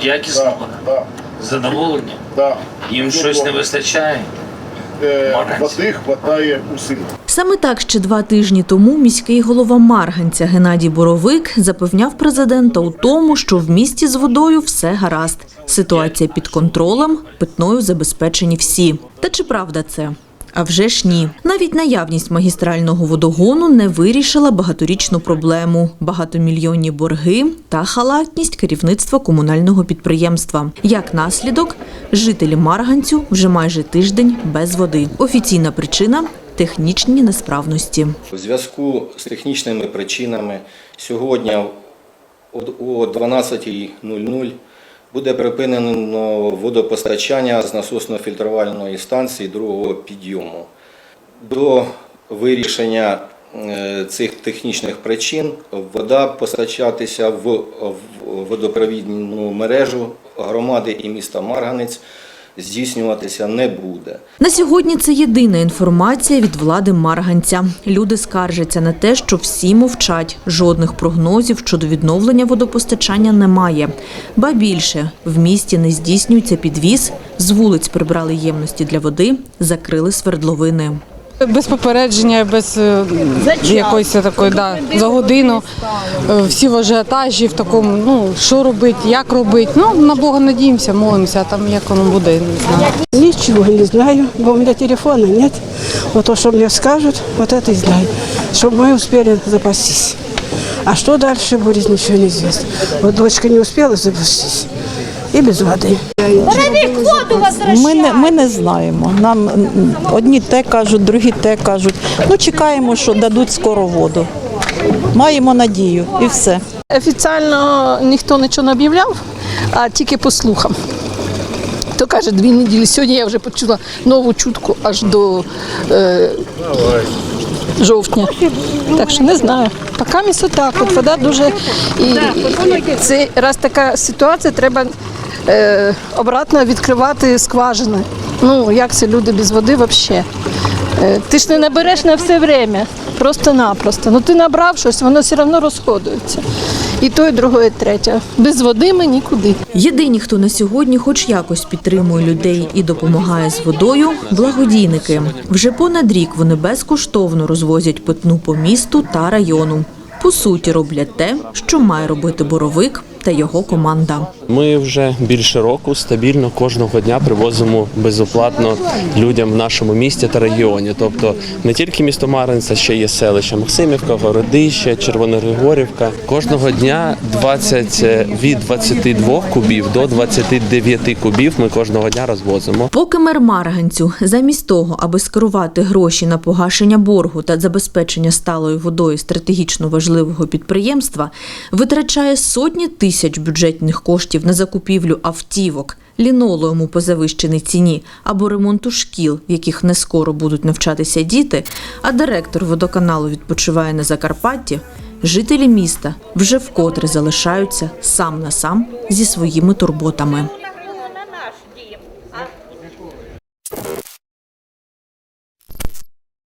Якісна Да, вода? да, Задоволення? да. Їм щось не вистачає? Е, Води хватає усім. Саме так ще два тижні тому міський голова Марганця Геннадій Боровик запевняв президента у тому, що в місті з водою все гаразд. Ситуація під контролем, питною забезпечені всі. Та чи правда це? А вже ж ні. Навіть наявність магістрального водогону не вирішила багаторічну проблему, багатомільйонні борги та халатність керівництва комунального підприємства. Як наслідок, жителі Марганцю вже майже тиждень без води. Офіційна причина технічні несправності. У зв'язку з технічними причинами сьогодні о 12.00 буде припинено водопостачання з насосно-фільтрувальної станції другого підйому. До вирішення е, цих технічних причин вода постачатися в в водопровідну мережу громади і міста Марганець здійснюватися не буде. На сьогодні це єдина інформація від влади Марганця. Люди скаржаться на те, що всі мовчать. Жодних прогнозів щодо відновлення водопостачання немає. Ба більше в місті не здійснюється підвіз, з вулиць прибрали ємності для води, закрили свердловини. Без попередження, без е, якоїсь такої, да, за годину. Е, Всі в ажіотажі, в такому, ну, що робити, як робити. Ну, на Бога надіємося, молимося, а там як воно буде, не знаю. Ничего не знаю, бо у меня телефона нет. Вот то, что мне скажут, вот это и знаю. Чтобы мы успели запастись. А что дальше будет, ничего не известно. Вот дочка не успела запастись. И без воды. Ми не, ми не знаємо. Нам одні те кажуть, другі те кажуть. Ну, чекаємо, що дадуть скоро воду. Маємо надію і все. Офіційно ніхто нічого не об'являв, а тільки по слухам. То каже, дві неділі. Сьогодні я вже почула нову чутку аж до е, жовтня. Так що не знаю. Поки місто так, от вода дуже. І, і це раз така ситуація, треба е, обратно відкривати скважини. Ну, як це люди без води взагалі? Е, Ти ж не набереш на все время, просто-напросто. Ну ти набрав щось, воно все одно розходується. І то, і друге, і третє. Без води ми нікуди. Єдині, хто на сьогодні хоч якось підтримує людей і допомагає з водою – благодійники. Вже понад рік вони безкоштовно розвозять питну по місту та району. По суті, роблять те, що має робити Боровик та його команда. Ми вже більше року стабільно кожного дня привозимо безоплатно людям в нашому місті та регіоні. Тобто не тільки місто Маринця, ще є селища Максимівка, Городище, Червоногригорівка. Кожного дня 20, е, від 22 кубів до 29 кубів ми кожного дня розвозимо. Поки мер Марганцю, замість того, аби скерувати гроші на погашення боргу та забезпечення сталою водою стратегічно важливого підприємства, витрачає сотні тисяч бюджетних коштів на закупівлю автівок, лінолеуму по завищеній ціні або ремонту шкіл, в яких не скоро будуть навчатися діти, а директор водоканалу відпочиває на Закарпатті, жителі міста вже вкотре залишаються сам на сам зі своїми турботами.